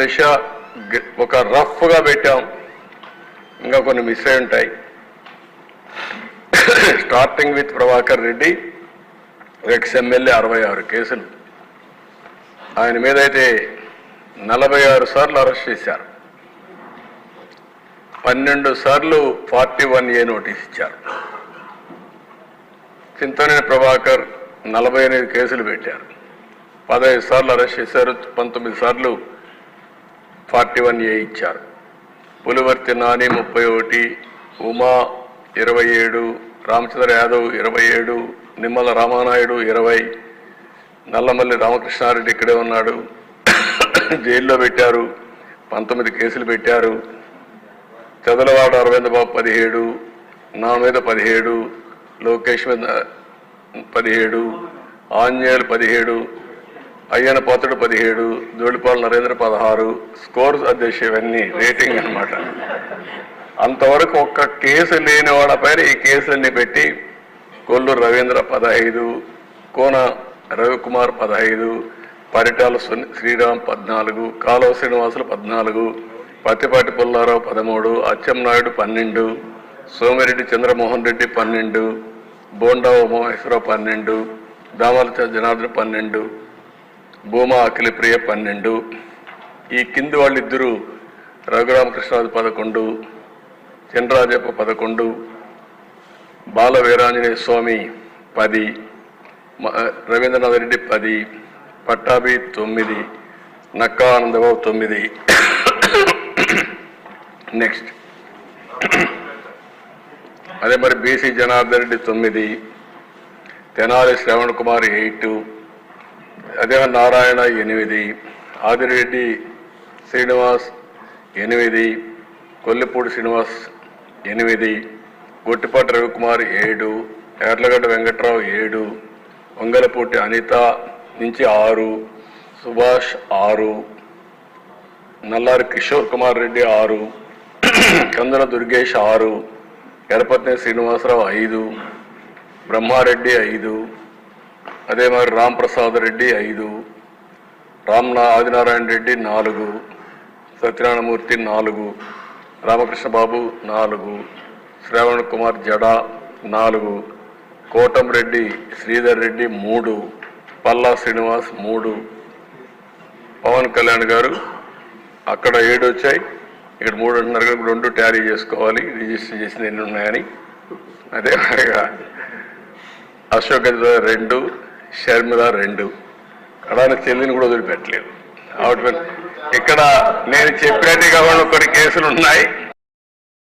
దశ ఒక రఫ్గా పెట్టాం. ఇంకా కొన్ని మిస్ అయి ఉంటాయి. Starting with Prabhakar Reddy ex MLA అరవై ఆరు కేసులు. ఆయన మీద అయితే నలభై ఆరు సార్లు అరెస్ట్ చేశారు. పన్నెండు సార్లు ఫార్టీ వన్ ఏ నోటీస్ ఇచ్చారు. చింతనేని ప్రభాకర్ నలభై ఎనిమిది కేసులు పెట్టారు. పదహైదు సార్లు అరెస్ట్ చేశారు పంతొమ్మిది సార్లు ఫార్టీ వన్ ఏ ఇచ్చారు. పులివర్తి నాని ముప్పై ఒకటి ఉమా ఇరవై ఏడు రామచంద్ర యాదవ్ ఇరవై ఏడు నిమ్మల రామానాయుడు ఇరవై నల్లమల్లి రామకృష్ణారెడ్డి ఇక్కడే ఉన్నాడు. జైల్లో పెట్టారు. పంతొమ్మిది కేసులు పెట్టారు. చదలవాడ అరవింద బాబు పదిహేడు నా మీద పదిహేడు లోకేష్ మీద పదిహేడు ఆంజనేయులు పదిహేడు అయ్యన పోతడు పదిహేడు జోడిపాల నరేంద్ర పదహారు స్కోర్స్ అధ్యక్ష ఇవన్నీ రేటింగ్ అన్నమాట. అంతవరకు ఒక్క కేసు లేని వాళ్ళ పైన ఈ కేసులన్నీ పెట్టి కొల్లూరు రవీంద్ర పదహైదు కోన రవికుమార్ పదహైదు పరిటాల శ్రీరామ్ పద్నాలుగు కాలువ శ్రీనివాసులు పద్నాలుగు పత్తిపాటి పుల్లారావు పదమూడు అచ్చెంనాయుడు పన్నెండు సోమిరెడ్డి చంద్రమోహన్ రెడ్డి పన్నెండు బోండా ఉమామహేశ్వరరావు పన్నెండు దామల జనార్దన్ పన్నెండు భూమా అఖిలప్రియ పన్నెండు. ఈ కింది వాళ్ళిద్దరూ రఘురామకృష్ణరాజు పదకొండు చినరాజప్ప పదకొండు బాల వీరాంజనేయ స్వామి పది మ- రవీంద్రనాథ్ రెడ్డి పది పట్టాభి తొమ్మిది నక్కా ఆనందబాబు తొమ్మిది. నెక్స్ట్ అదే మరి బీసీ జనార్దన్ రెడ్డి తొమ్మిది తెనాలి శ్రవణ్ కుమార్ ఎయిట్ అదే నారాయణ ఎనిమిది ఆదిరెడ్డి శ్రీనివాస్ ఎనిమిది కొల్లిపూడి శ్రీనివాస్ ఎనిమిది గొట్టిపాటి రవికుమార్ ఏడు ఎర్లగడ్డ వెంకట్రావు ఏడు వంగలపూటి అనిత నుంచి ఆరు సుభాష్ ఆరు నల్లారి కిషోర్ కుమార్ రెడ్డి ఆరు కందన దుర్గేష్ ఆరు ఎరపత్ని శ్రీనివాసరావు ఐదు బ్రహ్మారెడ్డి ఐదు అదే మరి రామప్రసాద్ రెడ్డి ఐదు రామ్నా ఆదినారాయణ రెడ్డి నాలుగు సత్యనారాయణమూర్తి నాలుగు రామకృష్ణ బాబు నాలుగు శ్రావణ్ కుమార్ జడా నాలుగు కోటంరెడ్డి శ్రీధర్ రెడ్డి మూడు పల్లా శ్రీనివాస్ మూడు. పవన్ కళ్యాణ్ గారు అక్కడ ఏడు వచ్చాయి. ఇక్కడ మూడు అంటున్నారు కదా, రెండు ట్యారీ చేసుకోవాలి. రిజిస్టర్ చేసింది ఎన్ని ఉన్నాయని. అదే అశోక్ గజరాజ్ రెండు షర్మిల రెండు. కడాని చెల్లిని కూడా వదిలిపెట్టలేదు. ఆవిడ ఇక్కడ నేను చెప్పినట్టుగా కూడా కొన్ని కేసులు ఉన్నాయి.